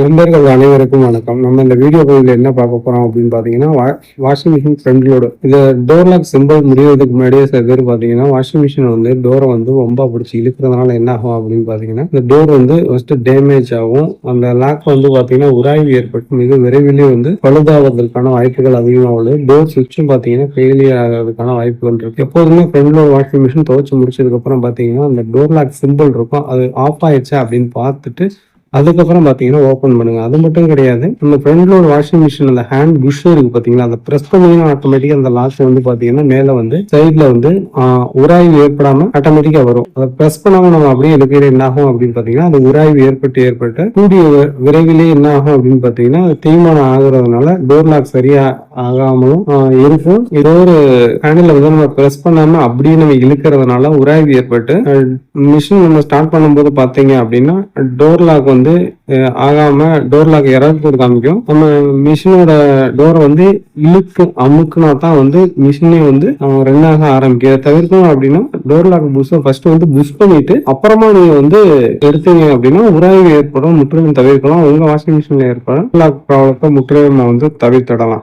நண்பர்கள் அனைவருக்கும் வணக்கம். நம்ம இந்த வீடியோ பதிவில் என்ன பார்க்க போறோம் அப்படின்னு பாத்தீங்கன்னா வாஷிங் மிஷின் ஃப்ரண்ட் லோடு இந்த டோர் லாக் சிம்பிள் முடியறதுக்கு முன்னாடியே சில பேர் பாத்தீங்கன்னா வாஷிங் மிஷின் வந்து டோரை வந்து ரொம்ப பிடிச்சி இழுக்கிறதுனால என்ன ஆகும் அப்படின்னு பாத்தீங்கன்னா இந்த டோர் வந்து ஃபர்ஸ்ட் டேமேஜ் ஆகும். அந்த லாக் வந்து பாத்தீங்கன்னா உராய்வு ஏற்பட்டு மிக விரைவிலே வந்து பழுதாவதற்கான வாய்ப்புகள் அதிகமாக உள்ளது. டோர் சுவிட்சும் பாத்தீங்கன்னா ஃபெயிலியர் ஆகிறதுக்கான வாய்ப்புகள் இருக்கு. எப்போதுமே ஃப்ரண்ட் லோடு வாஷிங் மிஷின் துவைச்சு முடிச்சதுக்கு அப்புறம் பாத்தீங்கன்னா அந்த டோர் லாக் சிம்பிள் இருக்கும். அது ஆஃப் ஆயிடுச்சு அப்படின்னு பார்த்துட்டு அதுக்கப்புறம் பார்த்தீங்கன்னா ஓப்பன் பண்ணுங்க. அது மட்டும் கிடையாது. நம்ம ஃப்ரண்ட்ல ஒரு வாஷிங் மிஷின் அந்த ஹேண்ட் புஷ் இருக்கு பார்த்தீங்களா அதை ப்ரெஸ் பண்ணீங்கன்னா ஆட்டோமேட்டிக்காக அந்த லாஸ்ட் வந்து பார்த்தீங்கன்னா மேலே வந்து சைடில் வந்து உராய்வு ஏற்படாம ஆட்டோமேட்டிக்காக வரும். அதை ப்ரெஸ் பண்ணாம நம்ம அப்படியே எடுக்கிற என்ன ஆகும் அப்படின்னு பார்த்தீங்கன்னா அது உராய்வு ஏற்பட்டு ஏற்பட்டு கூடிய விரைவிலே என்ன ஆகும் அப்படின்னு பார்த்தீங்கன்னா அது தேய்மானம் ஆகுறதுனால டோர் லாக் சரியா ஆகாமலும் இருக்கும். ஏதோ ஒரு ஹேண்டில் வந்து நம்ம ப்ரெஸ் பண்ணாம அப்படியே நம்ம இழுக்கிறதுனால உராய்வு ஏற்பட்டு மிஷின் நம்ம ஸ்டார்ட் பண்ணும்போது பார்த்தீங்க அப்படின்னா டோர் லாக் வந்து வந்து ஆகாம டோர் லாக் எரர் போட்டு காமிக்கும். நம்ம மிஷினோட டோரை வந்து இழுக்கு அமுக்குனா தான் வந்து மிஷினே வந்து ரன் ஆக ஆரம்பிக்கும். இதை தவிர்க்கணும் அப்படின்னா டோர் லாக் புஷ் ஃபர்ஸ்ட் வந்து புஷ் பண்ணிட்டு அப்புறமா நீங்க வந்து எடுத்தீங்க அப்படின்னா உராய்வு ஏற்படும் முற்றிலும் தவிர்க்கலாம். உங்க வாஷிங் மிஷின்ல ஏற்படும் லாக் ப்ராப்ளத்தை முற்றிலும் வந்து தவிர்த்திடலாம்.